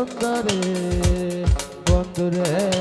সুন্দরে বন্ধুরে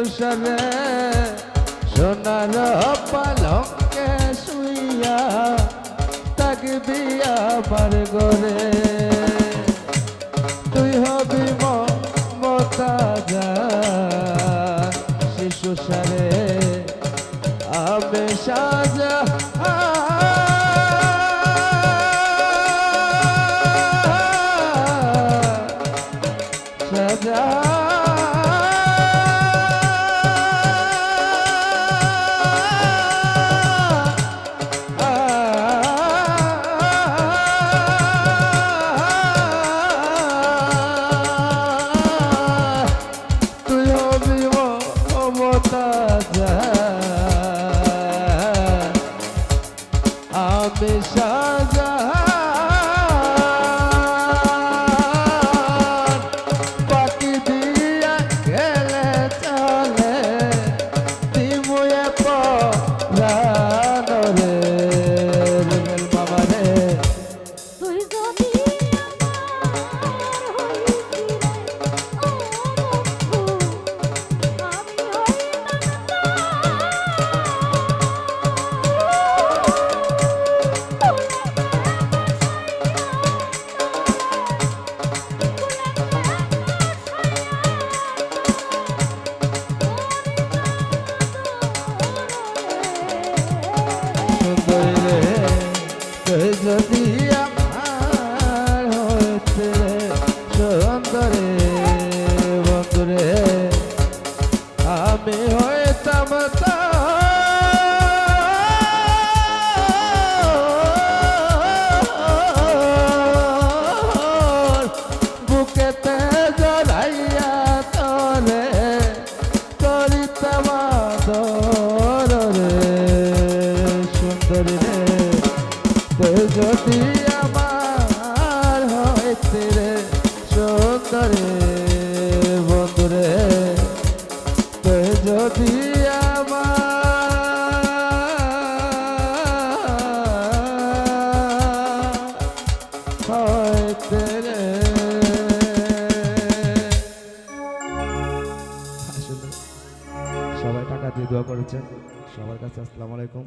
তুষারে সোনার পালকে শুইয়া তাকবিয়া পার গরে সবাই টাকা দিয়ে দোয়া করেছেন। সবার কাছে আসসালামু আলাইকুম।